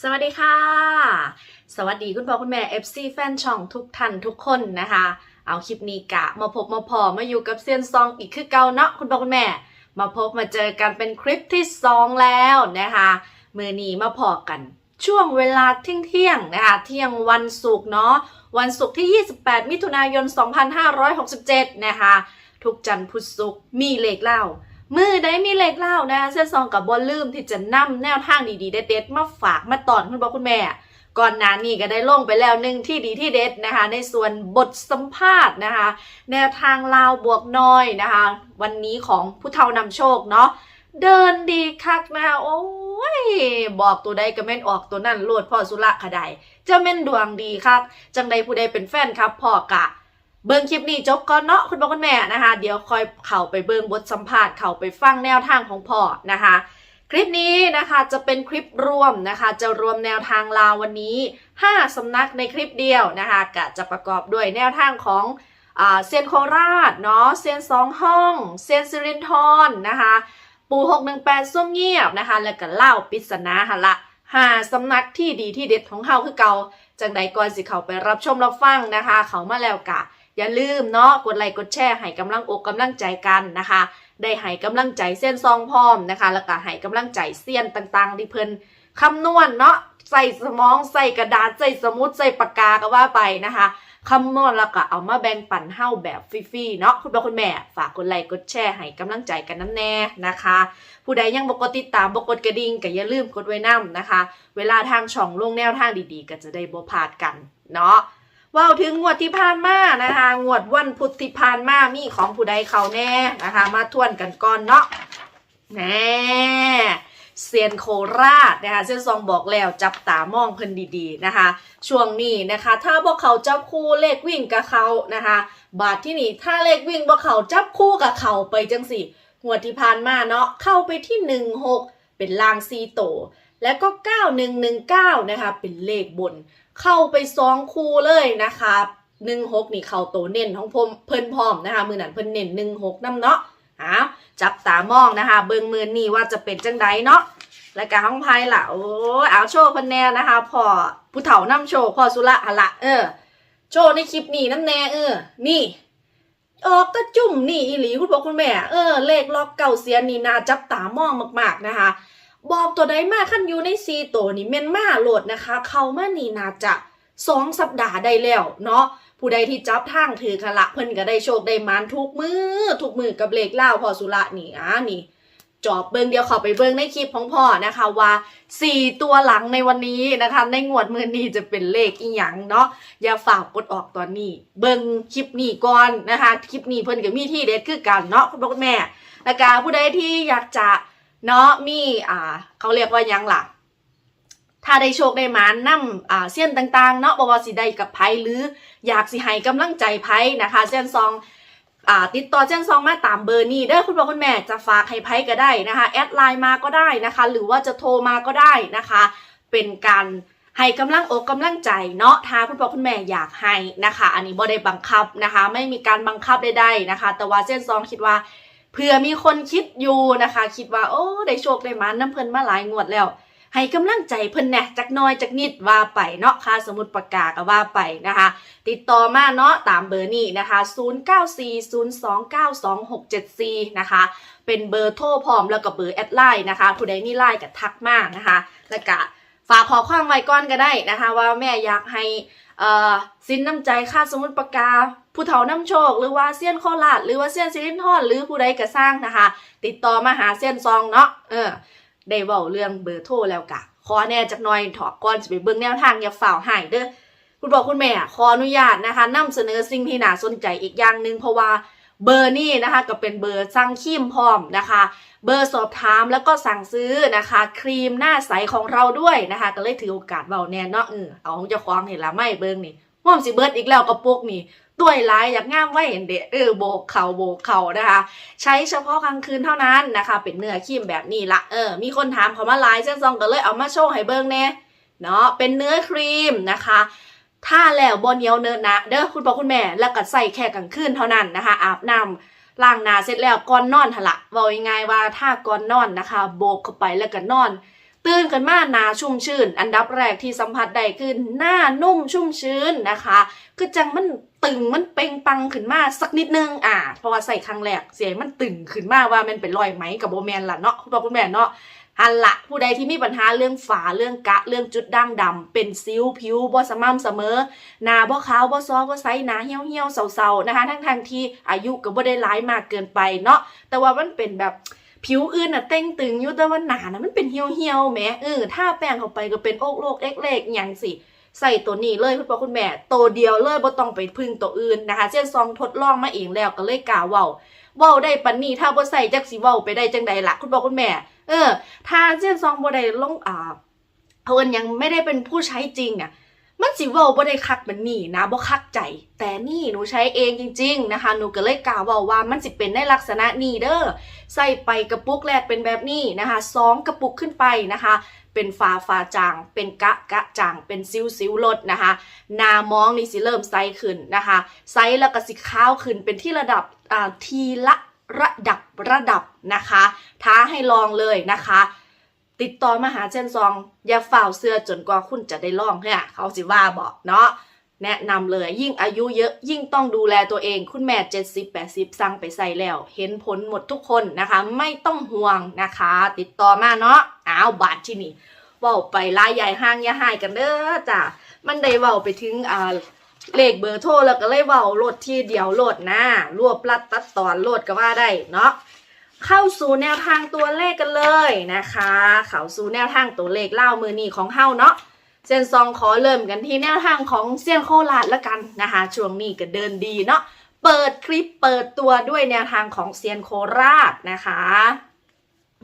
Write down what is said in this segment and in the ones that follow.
สวัสดีค่ะ สวัสดีคุณพ่อคุณแม่ FC แฟนช่องทุกท่านทุกคนนะคะ เอาคลิปนี้กะ มาพบมาพอมาอยู่กับเซียนซองอีกคือเก่าเนาะคุณพ่อคุณแม่ มาพบมาเจอกันเป็นคลิปที่สองแล้วนะคะมือนี้มาพอกัน ช่วงเวลาเที่ยงเที่ยงนะคะเที่ยงวันศุกร์เนาะวันศุกร์ที่ 28 มิถุนายน 2567 นะคะ ทุกจันทร์พุธศุกร์มีเลขเล่า มือได้มีเลขเล่านะเส้นซองกับบอลลืมที่จะนำแนวทางดีๆเด็ดๆมาฝากมาตอนคุณพ่อคุณแม่ ก่อนหน้านี้ก็ได้ลงไปแล้วหนึ่งที่ดีที่เด็ดนะคะ ในส่วนบทสัมภาษณ์นะคะ แนวทางลาวบวกน้อยนะคะ วันนี้ของผู้เฒ่านำโชคเนาะเดินดีคักนะคะโอ้ยบอกตัวใดก็แม่นออกตัวนั่นโลดพ่อสุระขะไดจะแม่นดวงดีคักจังใดผู้ใดเป็นแฟนครับพ่อกะ เบิ่งคลิปนี้จบก่อนเนาะคุณพ่อคุณแม่นะคะ เดี๋ยวคอยเข้าไปเบิ่งบทสัมภาษณ์เข้าไปฟังแนวทางของพ่อนะคะ คลิปนี้นะคะจะเป็นคลิปรวมนะคะ จะรวมแนวทางลาววันนี้ 5สำนักในคลิปเดียวนะคะกะจะประกอบด้วยแนวทางของอเซียนโคราชเนาะเซียนสองห้องเซียนสิรินทรนะคะปู618ส้มเงียบนะคะ แล้วก็เล่าปริศนาหนละหาสำนักที่ดีที่เด็ดของเฮาคือเก่าจังใดก่อนสิเขาไปรับชมรับฟังนะคะ เขามาแล้วกะ อย่าลืมเนาะกดไลค์กดแชร์ให้กำลังอกกำลังใจกันนะคะ ได้ให้กำลังใจเส้นซองพร้อมนะคะ แล้วก็ให้กำลังใจเซียนต่างๆที่เพิ่นคำนวณเนาะใส่สมองใส่กระดาษใส่สมุดใส่ปากกาก็ว่าไปนะคะคำนวณแล้วก็เอามาแบ่งปันเฮ้าแบบฟรีๆเนาะคุณพ่อคุณแม่ฝากกดไลค์กดแชร์ให้กำลังใจกันน้ำแน่นะคะ ผู้ใดยังบกดติดตามบกดกระดิ่งก็อย่าลืมกดไว้นํนะคะ เวลาทางช่องลงแนวทางดีๆ ก็จะได้บ่พลาดกันเนาะ ว่าวถึงงวดที่ผ่านมานะคะงวดวันพุธที่ผ่านมามีของผู้ใดเขาแน่นะคะ มาทวนกันก่อนเนาะแน่เซียนโคราชนะคะเส้นซองบอกแล้วจับตามองเพิ่นดีๆนะคะ ช่วงนี้นะคะ ถ้าพวกเขาจับคู่เลขวิ่งกับเขานะคะ บาทที่นี่ถ้าเลขวิ่งพวกเขาจับคู่กับเขาไปจังสิงวดที่ผ่านมาเนาะเข้าไปที่หนึ่งหก เป็นล่างซีโต แล้วก็เก้าหนึ่งหนึ่งเก้านะคะ เป็นเลขบน เข้าไปสองคู่เลยนะคะหนึ่งหกนี่เข้าโตเน้นของผมเพิ่นพร้อมนะคะมือนั้นเพิ่นเน้นหนึ่งหกน้ำเนาะอ้าจับตามองนะคะ เบิ่งมือนี่ว่าจะเป็นจังใดเนาะและการห้องไพ่ล่ะโอ้เอาโชว์พันแน่นะคะพอผู้เฒ่านํโชว์พอสุระหละเออ โชว์ในคลิปนี้น้ำแน่เออ นี่ ออกตะจุ่มนี่อีหลีคุณพ่อคุณแม่ เออ เลขล็อกเก่าเสียนี่นาจับตามองมากๆนะคะ บอกตัวใดมาขั้นอยู่ในซีตัวนี่เมนมาโหลดนะคะ เขามานี่นาจะสองสัปดาห์ได้แล้วเนาะผู้ใดที่จับทางถือกันละเพิ่นก็ได้โชคได้มานทุกมือทุกมือกับเลขเล่าพอสุระนี่อะนี่ จอบเบิงเดียวข้าไปเบิงในคลิปของพ่อนะคะว่าสี่ตัวหลังในวันนี้นะคะ ในงวดมือนี้จะเป็นเลขอีหยังเนาะอย่าฝากกดออกตอนนี้ เบิงคลิปนี้ก่อนนะคะ คลิปนี้เพิ่นก็มีที่เด็ดคือกันเนาะคุณพ่อคุณแม่แล้วก็ผู้ใดที่อยากจะเนาะมีอ่า เขาเรียกว่ายังล่ะถ้าได้โชคได้หมานนำอ่าเส้นต่างๆ เนาะบวสิได้กับไผหรืออยากสิให้กำลังใจไผนะคะเส้นซอง อ่าติดต่อเส้นซองมาตามเบอร์นี้เด้คุณพ่อคุณแม่จะฝากให้ไผก็ได้นะคะแอดไลน์มาก็ได้นะคะ หรือว่าจะโทรมาก็ได้นะคะ เป็นการให้กำลังอกกำลังใจเนาะถ้าคุณพ่อคุณแม่อยากให้นะคะ อันนี้บ่ได้บังคับนะคะ ไม่มีการบังคับใดๆนะคะ แต่ว่าเส้นซองคิดว่าเผื่อมีคนคิดอยู่นะคะ คิดว่าโอ้ได้โชคได้มาน้ำเพลินมาหลายงวดแล้ว ให้กำลังใจเพิ่นแน่จักน้อยจักนิดว่าไปเนาะค่าสมุดปากกาก็ว่าไปนะคะ ติดต่อมาเนาะตามเบอร์นี้นะคะ 0940292674 นะคะ เป็นเบอร์โทรพร้อมแล้วก็เบอร์แอดไลน์นะคะผู้ใดมีไลน์ก็ทักมากนะคะ แล้วก็ฝากขอความไว้ก่อนก็ได้นะคะ ว่าแม่อยากให้สินน้ำใจค่าสมุดปากกาผู้เฒ่าน้ำโชค หรือว่าเซียนโคราชหรือว่าเซียนซิลินทอนหรือผู้ใดก็สร้างนะคะ ติดต่อมาหาเซียนซองเนาะเออ ได้เว้าเรื่องเบอร์โทรแล้วกะขอแน่จักหน่อยถอก่อนจะไปเบิ่งแนวทางอย่าฝ่าวหายเด้อคุณบอกคุณแม่ขออนุญาตนะคะนำเสนอสิ่งที่น่าสนใจอีกอย่างหนึ่งเพราะว่าเบอร์นี่นะคะก็เป็นเบอร์สั่งครีมพร้อมนะคะ เบอร์สอบถามแล้วก็สั่งซื้อนะคะ ครีมหน้าใสของเราด้วยนะคะ ก็เลยถือโอกาสเบาแน่เนาะเออเอาของเจ้าของเห็นละไม่เบิ่งนี่ ม่อมสิเบิร์ดอีกแล้วกระปุกนี่ตัวยลายอยากงามไว้เห็นเดะเออโบกเข่าโบกเข่านะคะ ใช้เฉพาะกลางคืนเท่านั้นนะคะ เป็นเนื้อครีมแบบนี้ละเออมีคนถามเขามาไลน์เส้นซองก็เลยเอามาโชว์ให้เบิ่งแน่เนาะเป็นเนื้อครีมนะคะถ้าแล้วบนเหนียวเนินนะเด้อคุณพ่อคุณแม่แล้วก็ใส่แค่กลางคืนเท่านั้นนะคะ อาบน้ำล้างหน้าเสร็จแล้วก่อนนอนหนละบอกง่ายๆว่าถ้าก่อนนอนนะคะ โบกเข้าไปแล้วก็นอน ตื่นกันมาหนาชุ่มชื่นอันดับแรกที่สัมผัสได้คือหน้านุ่มชุ่มชื้นนะคะ คือจังมันตึงมันเป่งปังขึ้นมาสักนิดนึงอ่าเพราะว่าใส่ครั้งแรกเสียงมันตึงขึ้นมาว่ามันเป็นรอยไหมกับโบแมนล่ะเนาะคุณพ่อคุณแม่เนาะหันละผู้ใดที่มีปัญหาเรื่องฝาเรื่องกะเรื่องจุดด่างดำเป็นซิวผิวบ่สม่ำเสมอหน้าบ่ขาวบ่ซอบ่ใสหน้าเหี่ยวเหี่ยวๆเศร้าๆนะคะทั้งทางที่อายุก็บ่ได้ร้ายมากเกินไปเนาะแต่ว่ามันเป็นแบบ ผิวอื่นน่ะเต้งตึงยู่แต่ว่าหนานะมันเป็นเหี่ยวเหี่ยวๆแหมเออถ้าแป้งเข้าไปก็เป็นโอกโลกเอ็กเลกอย่างสิใส่ตัวนี้เลยคุณพ่อคุณแม่ตัวเดียวเลยบ่ต้องไปพึ่งตัวอื่นนะคะเช่นซองทดลองมาเองแล้วก็เลยกล่าวเว้าว้าได้ปันนี้ถ้าบ่ใส่จักสิเว้าไปได้จังใดล่ะคุณพ่อคุณแม่ เออ ถ้าเช่นซองบ่ได้ลงอ่าเพิ่นยังไม่ได้เป็นผู้ใช้จริงอะ มันสิเว้าบ่ได้คักแบบนี้นะบ่คักใจ แต่นี่หนูใช้เองจริง ๆนะคะ หนูก็เลยกล่าวว้าว่ามันสิเป็นในลักษณะนี้เด้อใส่ไปกระปุกแรกเป็นแบบนี้นะคะสองกระปุกขึ้นไปนะคะ เป็นฟ้าฟ้าจาง เป็นกะกะจาง เป็นซิวซิวลดนะคะ หนามองนี่สิเริ่มไซขึ้นนะคะไซแล้วก็สิขาวขึ้นเป็นที่ระดับอ่าทีละระดับระดับนะคะ ท้าให้ลองเลยนะคะ ติดต่อมาหาเช่นซอง อย่าฝ่าเสื้อจนกว่าคุณจะได้ลองเนี่ยเขาสิว่าบอกเนาะแนะนำเลยยิ่งอายุเยอะยิ่งต้องดูแลตัวเอง คุณแม่ 70 80 สั่งไปใส่แล้ว เห็นผลหมดทุกคนนะคะ ไม่ต้องห่วงนะคะ ติดต่อมาเนาะอ้าวบาทที่นี่เว้าไปลายใหญ่ห้างอยาหายกันเด้อจ้ะมันได้เว้าไปถึงอ่าเลขเบอร์โทรแล้วก็เลยเว้าโหลดที่เดียวโหลดนะรวบลัดตัดตอนโหลดก็ว่าได้เนาะ เข้าสู่แนวทางตัวเลขกันเลยนะคะ เข้าสู่แนวทางตัวเลขเล่ามือนีของเฮาเนาะเซียนซองขอเริ่มกันที่แนวทางของเซียนโคราชละกันนะคะ ช่วงนี้ก็เดินดีเนาะเปิดคลิปเปิดตัวด้วยแนวทางของเซียนโคราชนะคะ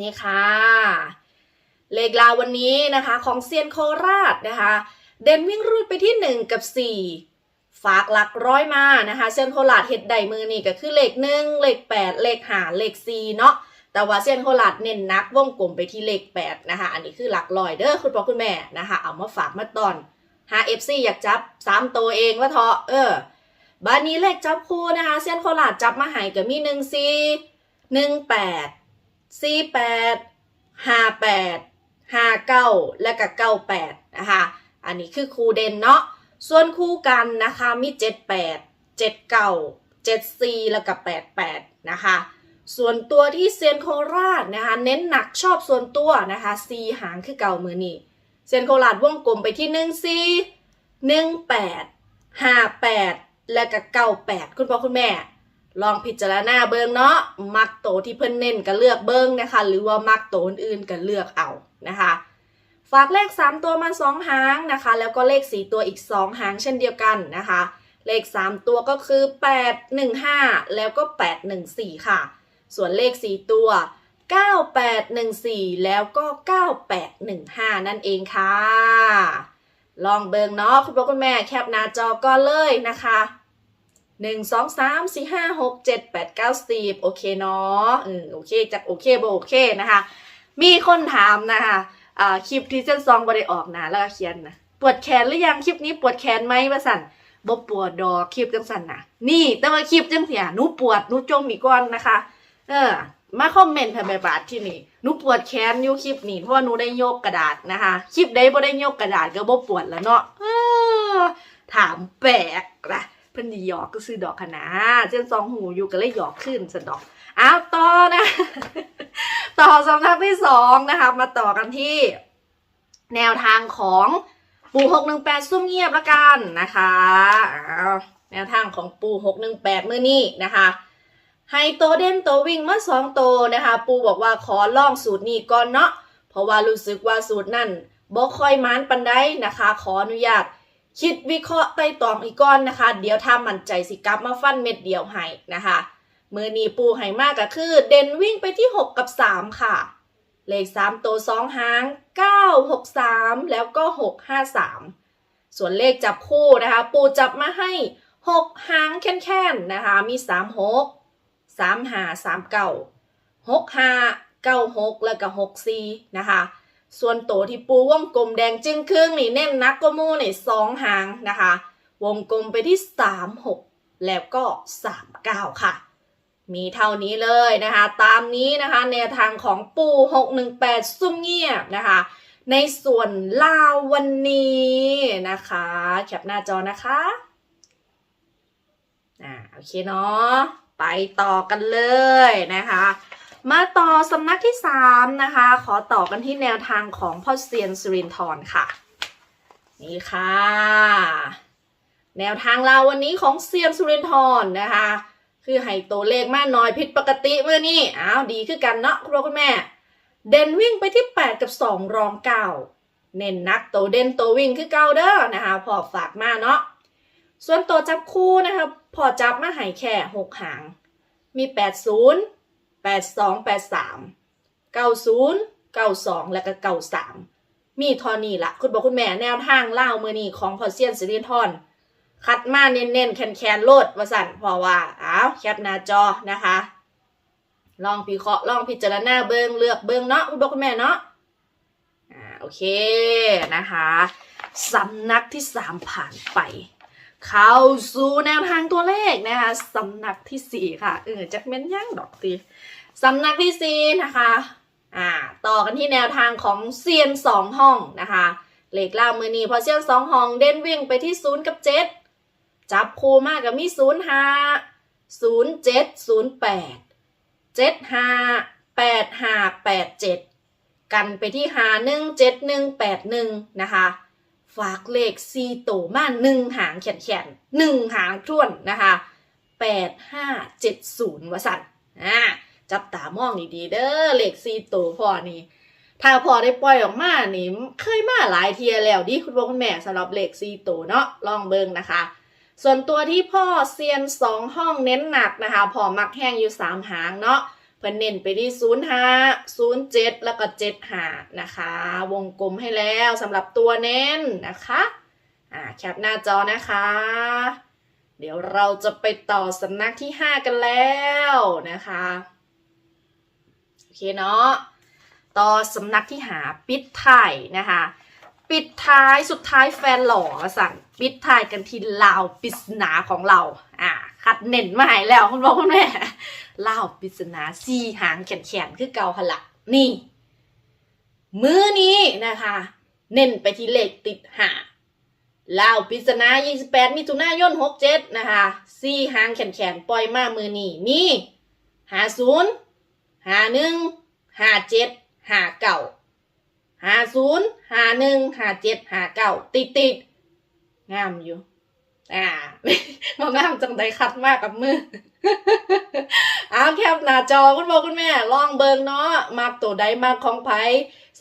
นี่ค่ะ เลขลาววันนี้นะคะของเซียนโคราชนะคะ เด่นวิ่งรูดไปที่ 1 กับ 4 ฝากหลักร้อยมานะคะเซียนโคราชเห็ดใดมือนี่ก็คือเลขหนึ่งเลข8เลขหาเลข4เนาะแต่ว่าเซียนโคราชเน้นนักวงกลมไปที่เลข8นะคะอันนี้คือหลักลอยเด้อคุณพ่อคุณแม่นะคะเอามาฝากมาตอนหา FC อยากจับ3ตัวเองว่าเถอะเออบ้านนี้เลขจับคู่นะคะเซียนโคราชจับมาหายกับมี1 4 1 8 4 8 5 8 5 9แปดซีแปดฮาแปดฮาเก้าและก็98นะคะอันนี้คือครูเด่นเนาะ ส่วนคู่กันนะคะมี 78 79 74 แล้วก็88 นะคะ ส่วนตัวที่เซียนโคราชนะคะ เน้นหนักชอบส่วนตัวนะคะซีหางคือเก่ามือนี่เซียนโคราชวงกลมไปที่หนึ่งซีหนึ่งแปดห้าแปดและก็เก้าแปดคุณพ่อคุณแม่ ลองพิจารณาเบิงเนาะมักโตที่เพิ่นเน้นก็เลือกเบิงนะคะ หรือว่ามักโตอื่นๆก็เลือกเอานะคะ ฝากเลข 3 ตัวมา 2 หางนะคะ แล้วก็เลข 4 ตัวอีก 2 หางเช่นเดียวกันนะคะ เลข 3 ตัวก็คือ 815 แล้วก็ 814 ค่ะ ส่วนเลข 4 ตัว 9814 แล้วก็ 9815 นั่นเองค่ะ ลองเบิงเนาะคุณพ่อคุณแม่แคปหน้าจอก็เลยนะคะ1 2 3 4 5 6 7 8 9 10โอเคเนาะอืมโอเคจากโอเคบโอเคนะคะ มีคนถามนะคะ อ่าคลิปที่เส้นซองบ่ไดออกนะแล้วก็เขียนนะปวดแขนหรือยังคลิปนี้ปวดแขนไหมว่าสั่นบ่ปวดดอกคลิปจังสั่นนะนี่แต่ว่าคลิปจังเสียหนูปวดหนูจมอีกก่อนนะคะ เออ มาคอมเมนต์ทำไมบาทที่นี่หนูปวดแขนอยู่คลิปนี้เพราะว่าหนูได้ยกกระดาษนะคะคลิปใดบ่ได้ยกกระดาษก็บ่ปวดแล้วเนาะเออถามแปลกนะเพิ่นสิหยอกก็ซื้อดอกคะนาเส้นซองหูอยู่ก็เลยหยอกขึ้นสะดอกอ้าวต่อนะ ต่อสำนักที่สองนะคะมาต่อกันที่แนวทางของปูหกหนึ่งแปดซุ่มเงียบละกันนะคะแนวทางของปูหกหนึ่งแปดเมื่อนี้นะคะให้โตเด่นโตวิ่งมาสองโตนะคะ ปูบอกว่าขอลองสูตรนี้ก่อนเนาะเพราะว่ารู้สึกว่าสูตรนั่นบ่ค่อยมานปันได้นะคะ ขออนุญาต คิดวิเคราะห์ไต่ตองอีกก้อนนะคะ เดี๋ยวถ้ามั่นใจสิกลับมาฟันเม็ดเดียวให้นะคะ มือนีปูให้มากก็คือ เด่นวิ่งไปที่ 6 กับ 3 ค่ะ เลข 3 ตัว 2 หาง 9 6 3 แล้วก็ 6 5 3 ส่วนเลขจับคู่นะคะ ปูจับมาให้ 6 หางแค่นๆนะคะ มี 3 6 3 5 3 9 6 5 9 6 แล้วก็6 4นะคะ ส่วนโตวที่ปูวงกลมแดงจึงครึ่งนี่เน้นนักก็มูนี่สองหางนะคะ วงกลมไปที่ 3 6 แล้วก็ 3 9 ค่ะ มีเท่านี้เลยนะคะ ตามนี้นะคะแนวทางของปู618 ซุ่มเงียบนะคะ ในส่วนลาววันนี้นะคะแคปหน้าจอนะคะอ่าโอเคเนาะไปต่อกันเลยนะคะ มาต่อสำนักที่ 3 นะคะ ขอต่อกันที่แนวทางของพ่อเซียนสุรินทร์ค่ะ นี่ค่ะ แนวทางเราวันนี้ของเซียนสุรินทร์นะคะ คือให้ตัวเลขมากน้อยผิดปกติเมื่อนี้อ้าวดีขึ้นกันเนาะคุณพ่อคุณแม่ เด่นวิ่งไปที่ 8 กับ 2 รองเก้าเน้นนักตัวเด่นตัววิ่งคือเก้าเด้อนะคะพอฝากมาเนาะส่วนตัวจับคู่นะคะพอจับมาให้แค่ 6 หาง มี 80 82 83 90 92 และก็93 มีทอนี้ละคุณบอกคุณแม่แนวทางเล่ามือนี้ของพอเซียนสิรินทร คัดมาเน้นๆ แคนๆโลดว่าสั่นเพอว่าอ้าวแคปหน้าจอนะคะ ลองพิเคราะห์ลองพิจารณาเบิงเลือกเบิงเนาะคุณบอกคุณแม่เนาะอ่าโอเคนะคะสำนักที่สามผ่านไป เข้าสู่แนวทางตัวเลขนะคะสำนักที่สี่ค่ะเออจักเม้นย่างดอกตีสำนักที่สี่นะคะอ่าต่อกันที่แนวทางของเซียนสองห้องนะคะเลขล่ามือนีพอเซียนสองห้องเด่นวิ่งไปที่ศูนย์กับเจ็ด จับคู่มากกับมีศูนย์ห้าศูนย์เจ็ดศูนย์แปดเจ็ดห้าแปดห้าแปดเจ็ดกันไปที่หาหนึ่งเจ็ดหนึ่งแปดหนึ่งนะคะ ฝากเลขซีโตมาหนึ่งหางแขนแขนหนึ่งหางท่วนนะคะแปดห้าเจ็ดศูนย์วสันอ่าจับตามองดีๆเด้อเลขซีโตพอนี่ถ้าพอได้ปล่อยออกมานี่เคยมาหลายเทียแล้วดิคุณพ่อคุณแม่สำหรับเลขซีโตเนาะลองเบิ่งนะคะ ส่วนตัวที่พ่อเซียนสองห้องเน้นหนักนะคะพ่อมักแห้งอยู่สามหางเนาะเพิ่นเน้นไปที่0 5 0 7แล้วก็7 5นะคะ วงกลมให้แล้วสำหรับตัวเน้นนะคะอ่าแคปหน้าจอนะคะ เดี๋ยวเราจะไปต่อสำนักที่5กันแล้วนะคะโอเคเนาะต่อสำนักที่หาปิดไทยนะคะ ปิดท้ายสุดท้ายแฟนหล่อสั่งปิดท้ายกันที่ลาวปริศนาของเรา อ่าคัดเน้นมาให้แล้วคุณพ่อคุณแม่เล่าปริศนาสี่หางแขนๆคือเกาหนละนี่ มือนี้นะคะ เน้นไปที่เลขติดหาเล่าปริศนา28มิถุนายน67นะคะสี่หางแขนๆปล่อยมามือนี้มีหาศูนย์หาหนึ่งหาเจ็ดหาเก่า หาศูนย์หาหนึ่งหาเจ็ดหาเก่าติดติดงามอยู่อ่ามองงามจังใดคัดมากกับมือเอาแคปหน้าจอคุณพ่อคุณแม่ ลองเบิงเนาะมักตัวใดมากของไผ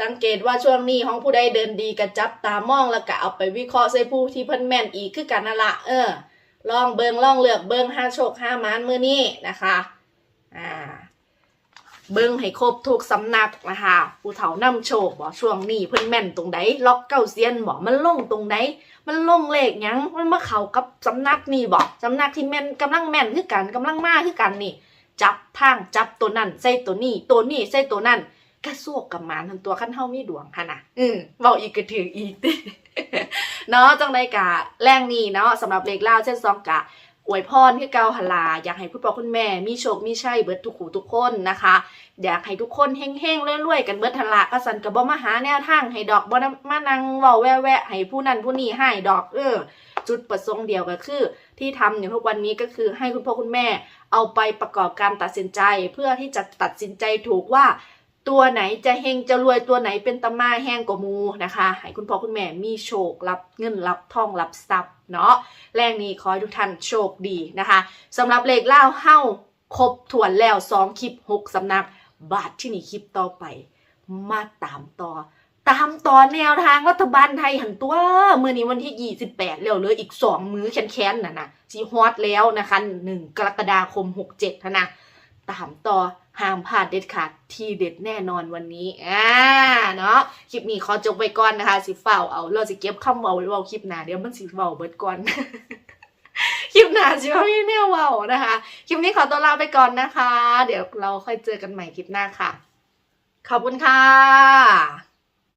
สังเกตว่าช่วงนี้ของผู้ใดเดินดีกระจับตามองแล้วก็เอาไปวิเคราะห์ใส่ผู้ที่เพิ่นแม่นอีกคือกันนั่นละเออ ลองเบิงลองเลือกเบิงห้าโชคห้ามานมือนี้นะคะ อ่า เบิงให้ครบทุกสำนักนะคะผู้เฒ่านำโชคบอกช่วงนี้เพิ่นแม่นตรงใดล็อกเก้าเซียนบอกมันลงตรงใดมันลงเลขหยังมันมาเข้ากับสำนักนี่บอกสำนักที่แม่นกำลังแม่นคือกันกำลังมาคือกันนี่ จับทางจับตัวนั่นใส่ตัวนี้ตัวนี้ใส่ตัวนั่นกระซวกกับหมานทั้งตัวขั้นเฮามีดวงค่ะนะอืมเว้าอีกก็ถืออีกเนาะจังไดกะแรงนี้เนาะสำหรับเลขเล่าเช่นซองกะ อวยพรคือเกาหลา อยากให้คุณพ่อคุณแม่ มีโชคมีชัยเบิดทุกหูทุกคนนะคะ อยากให้ทุกคนเฮงๆรวยๆกันเบิดทนละก็สันกับบ่มาหาแนวทางให้ดอกบ่มานังเว้าแวะๆให้ผู้นั้นผู้นี้ให้ดอกเออจุดประสงค์เดียวก็คือ ที่ทำอยู่ทุกวันนี้ก็คือให้คุณพ่อคุณแม่ เอาไปประกอบการตัดสินใจ เพื่อที่จะตัดสินใจถูกว่าตัวไหนจะเฮงจะรวยตัวไหนเป็นตะมาแห้งกว่ามูนะคะ ให้คุณพ่อคุณแม่มีโชครับเงินรับทองรับทรัพย์ เนาะแรงนี้ขอให้ทุกท่านโชคดีนะคะสำหรับเลขเล่าเฮ้าครบถ้วนแล้วสองคลิปหกสำนัก บาทที่นี่คลิปต่อไป มาตามต่อ ตามต่อแนวทางรัฐบาลไทยหันตัวมือนี้วันที่ 28 แล้วเลยอีก 2 มื้อแค้นๆน่ะนะจีฮอตแล้วนะคะ 1 กรกฎาคม 67นะนะตามต่อ ห้ามพลาดเด็ดขาดที่เด็ดแน่นอนวันนี้อ่าเนาะคลิปนี้ขอจบไปก่อนนะคะ สิเฝ้าเอาเราจะเก็บคำเว้าไว้เว้าคลิปหน้าเดี๋ยวมันสิเว้าเบิดก่อนคลิปหน้าสิว่ามีแนวเว้านะคะ คลิปนี้ขอตัวลาไปก่อนนะคะ เดี๋ยวเราค่อยเจอกันใหม่คลิปหน้าค่ะ ขอบคุณค่ะ